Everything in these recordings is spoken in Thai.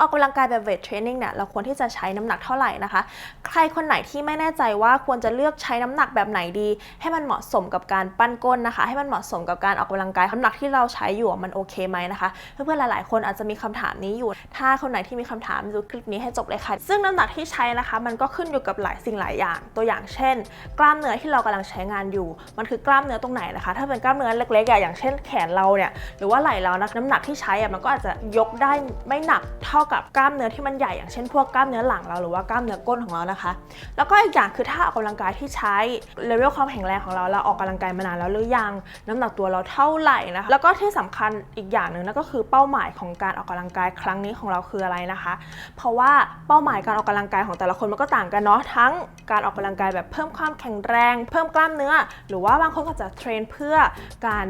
ออกกำลังกายแบบเวทเทรนนิ่งเนี่ยเราควรที่จะใช้น้ำหนักเท่าไหร่นะคะ ใครคนไหนที่ไม่แน่ใจว่าควรจะเลือกใช้น้ำหนักแบบไหนดี ให้มันเหมาะสมกับการปั้นก้นนะคะ ให้มันเหมาะสมกับการออกกำลังกายน้ำหนักที่เราใช้อยู่มันโอเคไหมนะคะ เพื่อนๆหลาย ๆ คนอาจจะมีคำถามนี้อยู่ ถ้าคนไหนที่มีคำถามดูคลิปนี้ให้จบเลยค่ะ ซึ่งน้ำหนักที่ใช้นะคะ มันก็ขึ้นอยู่กับหลายสิ่งหลายอย่าง ตัวอย่างเช่น กล้ามเนื้อที่เรากำลังใช้งานอยู่ มันคือกล้ามเนื้อตรงไหนนะคะ ถ้าเป็นกล้ามเนื้อเล็กๆอย่างเช่นแขนเราเนี่ยหรือว่าไหล่เรานะน้ำหนักที่ใช้อะมันก็อาจจะยกได้ไม่หนักเท่ากับกล้ามเนื้อที่มันใหญ่อย่างเช่นพวกกล้ามเนื้อหลังเราหรือว่ากล้ามเนื้อก้นของเรานะคะ แล้วก็อีกอย่างคือถ้าออกกำลังกายที่ใช้เลเวลความแข็งแรงของเราเราออกกำลังกายมานานแล้วหรือยังน้ำหนักตัวเราเท่าไหร่นะคะแล้วก็ที่สำคัญอีกอย่างหนึ่งนั่นก็คือเป้าหมายของการออกกำลังกายครั้งนี้ของเราคืออะไรนะคะ เพราะว่าเป้าหมายการออกกำลังกายของแต่ละคนมันก็ต่างกันเนาะทั้งการออกกำลังกายแบบเพิ่มความแข็งแรง เพิ่มกล้ามเนื้อ หรือว่าบางคนก็จะเทรนเพื่อการ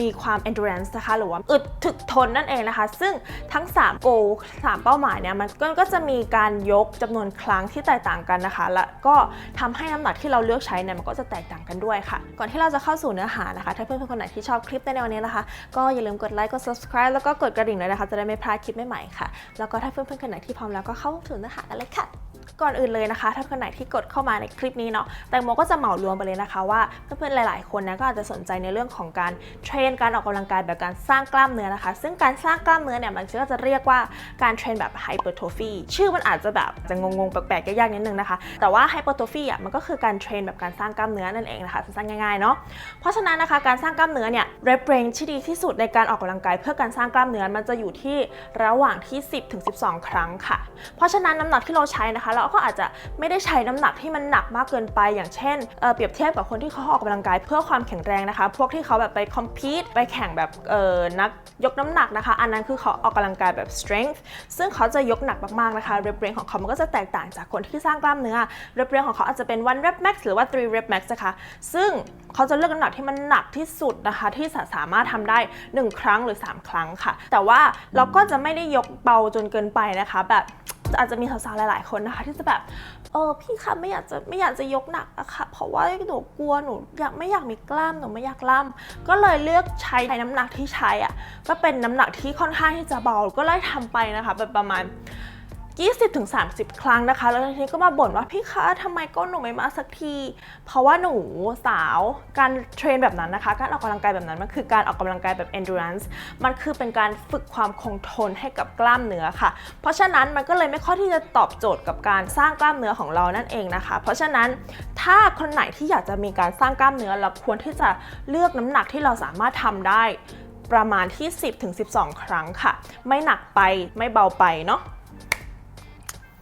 มีความ endurance นะคะ หรือว่าอึดถึกทนนั่นเองนะคะ ซึ่งทั้ง3 goal 3เป้าหมายเนี่ย มันก็ก็จะมีการยกจำนวนครั้งที่แตกต่างกันนะคะ และก็ทำให้น้ำหนักที่เราเลือกใช้เนี่ยมันก็จะแตกต่างกันด้วยค่ะ ก่อนที่เราจะเข้าสู่เนื้อหานะคะ ถ้าเพื่อนๆคนไหนที่ชอบคลิปในแนนี้นะคะ ก็อย่าลืมกดไลค์ กด subscribe แล้วก็กดกระดิ่งเลยนะคะ จะได้ไม่พลาดคลิปใหม่ๆค่ะ แล้วก็ถ้าเพื่อนๆคนไหนที่พร้อมแล้วก็เข้าสู่เนื้อหากันเลยค่ะ ก่อนอื่นเลยนะคะ ถ้าคนไหนที่กดเข้ามาในคลิปนี้เนาะแตงโมก็จะเหมารวมไปเลยนะคะว่าเพื่อนๆหลาย ๆ คนนะก็อาจจะสนใจในเรื่องของการเทรนการออกกำลังกายแบบการสร้างกล้ามเนื้อนะคะ ซึ่งการสร้างกล้ามเนื้อเนี่ยมันก็จะเรียกว่าการเทรนแบบไฮเปอร์โทฟีชื่อมันอาจจะแบบจะงงๆแปลกๆยากๆนิดนึงนะคะ แต่ว่าไฮเปอร์โทฟีอะมันก็คือการเทรนแบบการสร้างกล้ามเนื้อนั่นเองนะคะสั้นๆง่ายๆเนาะเพราะฉะนั้นนะคะการสร้างกล้ามเนื้อเนี่ยเรเ a ร g e ที่ดีที่สุดในการออกกำลังกาย เพื่อการสร้างกล้ามเนื้อมันจะอยู่ที่ระหว่างที่ 10ถึง12 ครั้งค่ะ เพราะฉะนั้นน้ำหนักที่เราใช้นะคะเราก็อาจจะไม่ได้ใช้น้ำหนักที่มันหนักมากเกินไป อย่างเช่นเเปรียบเทียบกับคนที่เขาออกกำลังกายเพื่อความแข็งแรงนะคะ พวกที่เขาแบบไปคอมพีตไปแข่งแบบเออนักยกน้ำหนักนะคะ อันนั้นคือเขาออกกำลังกายแบบ strength ซึ่งเขาจะยกหนักมากๆนะคะ rep range ของเขามันก็จะแตกต่างจากคนที่สร้างกล้ามเนื้อ rep range ของเขาอาจจะเป็น one rep max หรือว่า three rep max นะคะ ซึ่งเขาจะเลือกน้ำหนักที่มันหนักที่สุดนะคะ ที่สามารถทำได้ 1 ครั้งหรือ 3 ครั้งค่ะ แต่ว่าเราก็จะไม่ได้ยกเบาจนเกินไปนะคะแบบ อาจจะมีสาวๆหลาย ๆ คนนะคะ ที่จะแบบเออพี่คะไม่อยากจะไม่อยากจะยกหนักอะค่ะ เพราะว่าหนูกลัวหนูอยากไม่อยากมีกล้ามหนูไม่อยากล่ำก็เลยเลือกใช้น้ำหนักที่ใช้อะก็เป็นน้ำหนักที่ค่อนข้างที่จะเบาก็เลยทำไปนะคะแบบประมาณ 20-30 ครั้งนะคะ แล้วทีนี้ก็มาบ่นว่าพี่คะทำไมก้นหนูไม่มาสักที เพราะว่าหนูสาวการเทรนแบบนั้นนะคะ การออกกำลังกายแบบนั้นมันคือการออกกำลังกายแบบ endurance มันคือเป็นการฝึกความคงทนให้กับกล้ามเนื้อค่ะ เพราะฉะนั้นมันก็เลยไม่ค่อยที่จะตอบโจทย์กับการสร้างกล้ามเนื้อของเรานั่นเองนะคะ เพราะฉะนั้นถ้าคนไหนที่อยากจะมีการสร้างกล้ามเนื้อเราควรที่จะเลือกน้ำหนักที่เราสามารถทำได้ประมาณที่ 10-12 ครั้งค่ะ ไม่หนักไปไม่เบาไปเนาะ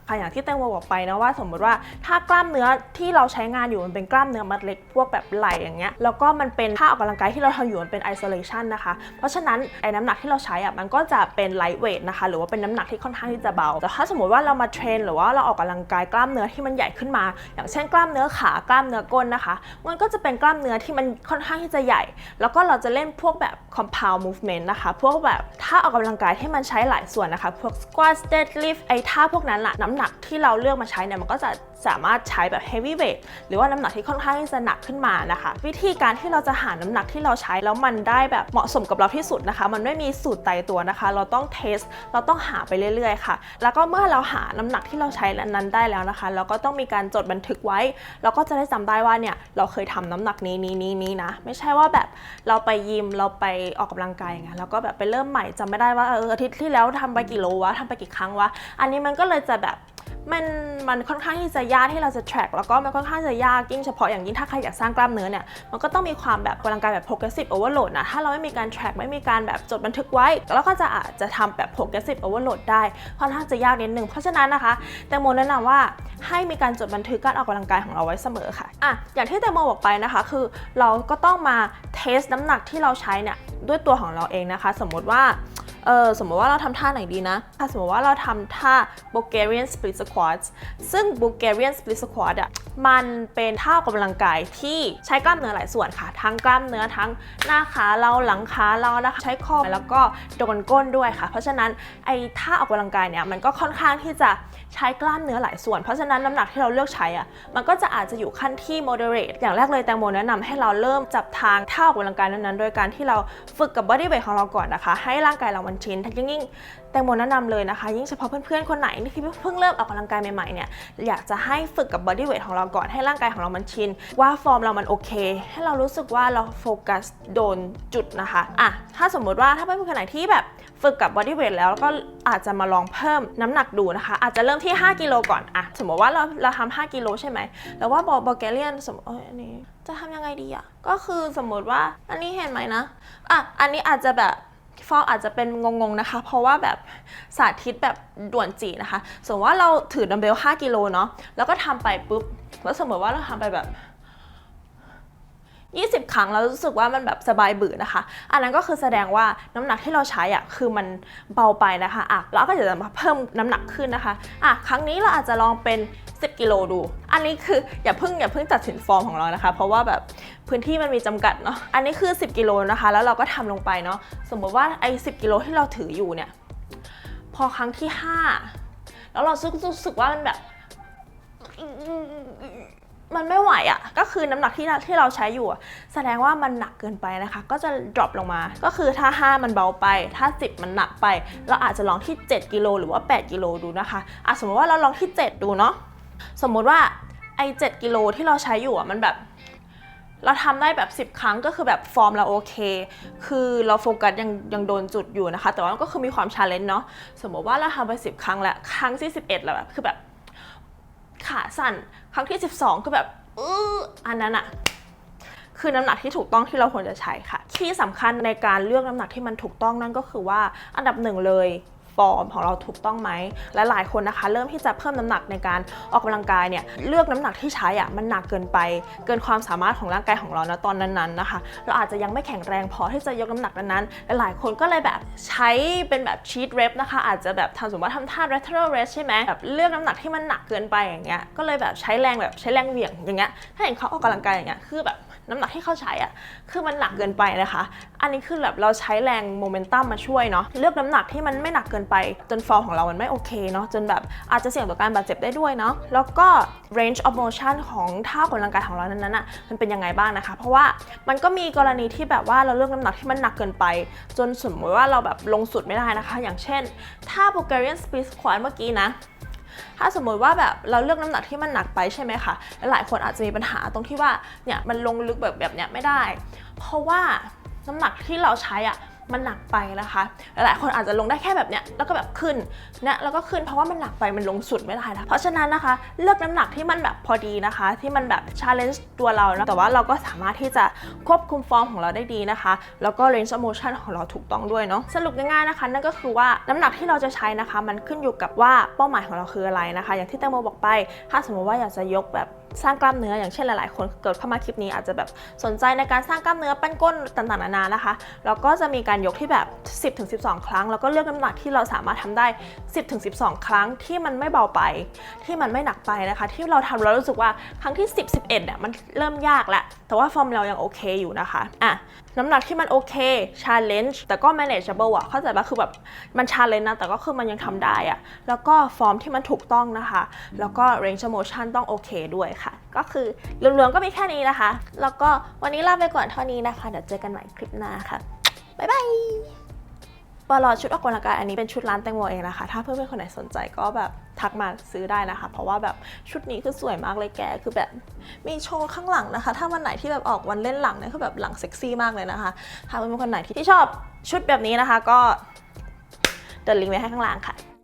ค่ะอย่างที่แตงโมบอกไปนะว่าสมมติว่าถ้ากล้ามเนื้อที่เราใช้งานอยู่มันเป็นกล้ามเนื้อมัดเล็กพวกแบบไหล่อย่างเงี้ยแล้วก็มันเป็นท่าออกกำลังกายที่เราทำอยู่มันเป็น isolation นะคะ เพราะฉะนั้นไอ้น้ำหนักที่เราใช้อะมันก็จะเป็น light weight นะคะหรือว่าเป็นน้ำหนักที่ค่อนข้างที่จะเบา แต่ถ้าสมมติว่าเรามาเทรนหรือว่าเราออกกำลังกายกล้ามเนื้อที่มันใหญ่ขึ้นมา อย่างเช่นกล้ามเนื้อขากล้ามเนื้อก้นนะคะ มันก็จะเป็นกล้ามเนื้อที่มันค่อนข้างที่จะใหญ่ แล้วก็เราจะเล่นพวกแบบ compound movement นะคะพวกแบบท่าออกกำลังกายที่มันใช้หลายส่วนนะคะพวก squat deadlift ไอ้ท่าพวกนั้นแหละน้ำหนักที่เราเลือกมาใช้เนี่ยมันก็จะสามารถใช้แบบ heavy weight หรือว่าน้ำหนักที่ค่อนข้างที่จะหนักขึ้นมานะคะ วิธีการที่เราจะหาน้ำหนักที่เราใช้แล้วมันได้แบบเหมาะสมกับเราที่สุดนะคะ มันไม่มีสูตรตายตัวนะคะ เราต้องเทส เราต้องหาไปเรื่อยๆค่ะ แล้วก็เมื่อเราหาน้ำหนักที่เราใช้นั้นได้แล้วนะคะ เราก็ต้องมีการจดบันทึกไว้ เราก็จะได้จำได้ว่าเนี่ยเราเคยทำน้ำหนักนี้นี้นี้นี้นะ ไม่ใช่ว่าแบบเราไปยิมเราไปออกกำลังกายอย่างแล้วก็แบบไปเริ่มใหม่จำไม่ได้ว่าเอออาทิตย์ที่แล้วทำไปกี่โลวะทำไปกี่ครั้งวะอันนี้มันก็เลยจะแบบ มันมันค่อนข้างที่จะยากที่เราจะ track แล้วก็มันค่อนข้างจะยากยิ่งเฉพาะอย่างยิ่งถ้าใครอยากสร้างกล้ามเนื้อเนี่ยมันก็ต้องมีความแบบออกำลังกายแบบ progressive overload นะถ้าเราไม่มีการ track ไม่มีการแบบจดบันทึกไว้ แล้วก็จะอาจจะทำแบบ progressive overload ได้ค่อนข้างจะยากนิดนึงเพราะฉะนั้นนะคะ แตงโมแนะนำว่าให้มีการจดบันทึกการออกกำลังกายของเราไว้เสมอค่ะอะอย่างที่แตงโมบอกไปนะคะ คือเราก็ต้องมาเทสน้ำหนักที่เราใช้เนี่ยด้วยตัวของเราเองนะคะ สมมติว่า เออสมมติว่าเราทำท่าไหนดีนะถ้าสมมติว่าเราทำท่า Bulgarian split squats ซึ่ง Bulgarian split squat อะมันเป็นท่าออกกำลังกายที่ใช้กล้ามเนื้อหลายส่วนค่ะ ทั้งกล้ามเนื้อทั้งหน้าขาเราหลังขาเรานะคะใช้คอแล้วก็โดนก้นด้วยค่ะ เพราะฉะนั้นไอ้ท่าออกกำลังกายเนี่ยมันก็ค่อนข้างที่จะใช้กล้ามเนื้อหลายส่วน เพราะฉะนั้นน้ำหนักที่เราเลือกใช้อะมันก็จะอาจจะอยู่ขั้นที่ moderate อย่างแรกเลยแตงโมแนะนำให้เราเริ่มจับทางท่าออกกำลังกายนั้นๆโดยการที่เราฝึกกับ body weight ของเราก่อนนะคะ ให้ร่างกายเรามันนชินยิ่งยิ่งแตงโมแนะนำเลยนะคะ ยิ่งเฉพาะเพื่อนๆคนไหนที่เพิ่งเริ่มออกกำลังกายใหม่ๆเนี่ยอยากจะให้ฝึกกับบอดี้เวทของเราก่อนให้ร่างกายของเรามันชิน ว่าฟอร์มเรามันโอเค ให้เรารู้สึกว่าเราโฟกัสโดนจุดนะคะอะถ้าสมมุติว่าถ้าเพื่อนๆคนไหนที่แบบฝึกกับบอดี้เวทแล้วก็อาจจะมาลองเพิ่มน้ำหนักดูนะคะ อาจจะเริ่มที่ 5กิโลก่อนอะสมมติว่าเราเราทำ5กิโลใช่ไหมแล้วว่าบอลบอลแกเลียนสมมติอันนี้จะทำยังไงดีอะก็คือสมมติว่าอันนี้เห็นไหมนะอะอันนี้อาจจะแบบ ฟอร์อาจจะเป็นงงๆนะคะ เพราะว่าแบบสาธิตแบบด่วนจีนะคะ สมมติว่าเราถือดัมเบล 5 กิโลเนาะแล้วก็ทำไปปุ๊บแล้วสมมติว่าเราทำไปแบบ 20 ครั้งแล้วรู้สึกว่ามันแบบสบายบือนะคะ อันนั้นก็คือแสดงว่าน้ำหนักที่เราใช้อะคือมันเบาไปนะคะอะเราก็จะมาเพิ่มน้ำหนักขึ้นนะคะอะครั้งนี้เราอาจจะลองเป็น 10 กิโลดู อันนี้คืออย่าเพิ่งอย่าเพิ่งตัดสินฟอร์มของเรานะคะ เพราะว่าแบบพื้นที่มันมีจำกัดเนาะอันนี้คือ 10 กิโลนะคะ แล้วเราก็ทำลงไปเนาะสมมติว่าไอ้10กิโลที่เราถืออยู่เนี่ยพอครั้งที่ 5 แล้วเรารู้สึกว่ามันแบบ มันไม่ไหวอะ่ะก็คือน้ำหนักที่ที่เราใช้อยู่อะแสดงว่ามันหนักเกินไปนะคะ ก็จะ drop ลงมา ก็คือถ้า 5 มันเบาไป ถ้า 10 มันหนักไป เราอาจจะลองที่ 7กิโลหรือว่า 8กิโลดูนะคะอะสมมติว่าเราลองที่ 7 ดูเนาะสมมุติว่าไอ้7กิโลที่เราใช้อยู่อะมันแบบ เราทำได้แบบ 10 ครั้งก็คือแบบฟอร์มเราโอเค คือเราโฟกัสยังยังโดนจุดอยู่นะคะ แต่ว่าก็คือมีความชาเลนจ์เนาะสมมติว่าเราทำไป 10 ครั้งแล้วครั้งที่ 11แล้วแบบคือแบบ ขาสั่น ครั้งที่ 12 ก็แบบอืออันนั้นอะคือน้ำหนักที่ถูกต้องที่เราควรจะใช้ค่ะ ที่สำคัญในการเลือกน้ำหนักที่มันถูกต้องนั่นก็คือว่าอันดับหนึ่งเลย ฟอร์มของเราถูกต้องไหมและหลายคนนะคะ เริ่มที่จะเพิ่มน้ำหนักในการออกกำลังกายเนี่ยเลือกน้ำหนักที่ใช้อะมันหนักเกินไป เกินความสามารถของร่างกายของเรานะตอนนั้นๆนะคะ เราอาจจะยังไม่แข็งแรงพอที่จะยกน้ำหนักนั้นๆและหลายคนก็เลยแบบใช้เป็นแบบชีตเรปนะคะ อาจจะแบบทำสมมติว่าทำท่า lateral raise ใช่ไหมแบบเลือกน้ำหนักที่มันหนักเกินไปอย่างเงี้ยก็เลยแบบใช้แรงแบบใช้แรงเหวี่ยงอย่างเงี้ยถ้าเห็นเขาออกกำลังกายอย่างเงี้ยคือแบบน้ำหนักที่เขาใช้อะคือมันหนักเกินไปนะคะ อันนี้คือแบบเราใช้แรงโมเมนตัมมาช่วยเนาะเลือกน้ำหนักที่มันไม่หนักเกินไป จนฟอร์มของเรามันไม่โอเคเนาะจนแบบอาจจะเสี่ยงต่อการบาดเจ็บได้ด้วยเนาะแล้วก็ range of motion ของท่าออกกำลังกายของเรานั้นๆอะมันเป็นยังไงบ้างนะคะ เพราะว่ามันก็มีกรณีที่แบบว่าเราเลือกน้ำหนักที่มันหนักเกินไป จนสมมติว่าเราแบบลงสุดไม่ได้นะคะ อย่างเช่นท่า Bulgarian split squat เมื่อกี้นะถ้าสมมติว่าแบบเราเลือกน้ำหนักที่มันหนักไปใช่ไหมคะลหลายคนอาจจะมีปัญหาตรงที่ว่าเนี่ยมันลงลึกแบบแบบเนี้ยไม่ได้ เพราะว่าน้ำหนักที่เราใช้อะ มันหนักไปนะคะ หลายคนอาจจะลงได้แค่แบบเนี้ยแล้วก็แบบขึ้นเนี่ยแล้วก็ขึ้นเพราะว่ามันหนักไปมันลงสุดไม่ได้นะเพราะฉะนั้นนะคะ เลือกน้ำหนักที่มันแบบพอดีนะคะ ที่มันแบบ challenge ตัวเรานะแต่ว่าเราก็สามารถที่จะควบคุมฟอร์มของเราได้ดีนะคะ แล้วก็ range of motion ของเราถูกต้องด้วยเนาะสรุปง่ายๆนะคะ นั่นก็คือว่าน้ำหนักที่เราจะใช้นะคะ มันขึ้นอยู่กับว่าเป้าหมายของเราคืออะไรนะคะ อย่างที่แตงโมบอกไป ถ้าสมมติว่าอยากจะยกแบบ สร้างกล้ามเนื้ออย่างเช่นหลาย ๆ คนเกิดเข้ามาคลิปนี้อาจจะแบบสนใจในการสร้างกล้ามเนื้อปั้นก้นต่างๆนานานะคะแล้วก็จะมีการยกที่แบบ 10-12 ครั้ง แล้วก็เลือกน้ำหนักที่เราสามารถทำได้ 10-12 ครั้งที่มันไม่เบาไป ที่มันไม่หนักไปนะคะ ที่เราทำแล้วรู้สึกว่าครั้งที่ 10 11เนี่ยมันเริ่มยากแล้วแต่ว่าฟอร์มเรายังโอเคอยู่นะคะอะน้ำหนักที่มันโอเค challenge แต่ก็ manageable อะเข้าใจปะคือแบบมัน challenge นะแต่ก็คือมันยังทำได้อะแล้วก็ฟอร์มที่มันถูกต้องนะคะ แล้วก็ range of motion ต้องโอเคด้วยค่ะ ก็คือรวมๆก็มีแค่นี้นะคะ แล้วก็วันนี้ลาไปก่อนเท่านี้นะคะ เดี๋ยวเจอกันใหม่คลิปหน้าค่ะ บ๊ายบายปลอชุดออกกำลังกายอันนี้เป็นชุดร้านแตงโมเองนะคะ ถ้าเพื่อนๆคนไหนสนใจก็แบบทักมาซื้อได้นะคะ เพราะว่าแบบชุดนี้คือสวยมากเลยแก คือแบบมีโชว์ข้างหลังนะคะ ถ้าวันไหนที่แบบออกวันเล่นหลังเนี่ยคือแบบหลังเซ็กซี่มากเลยนะคะ ถ้าเพื่อนๆคนไหนที่ชอบชุดแบบนี้นะคะ ก็เดินลิงก์ไว้ให้ข้างล่างค่ะ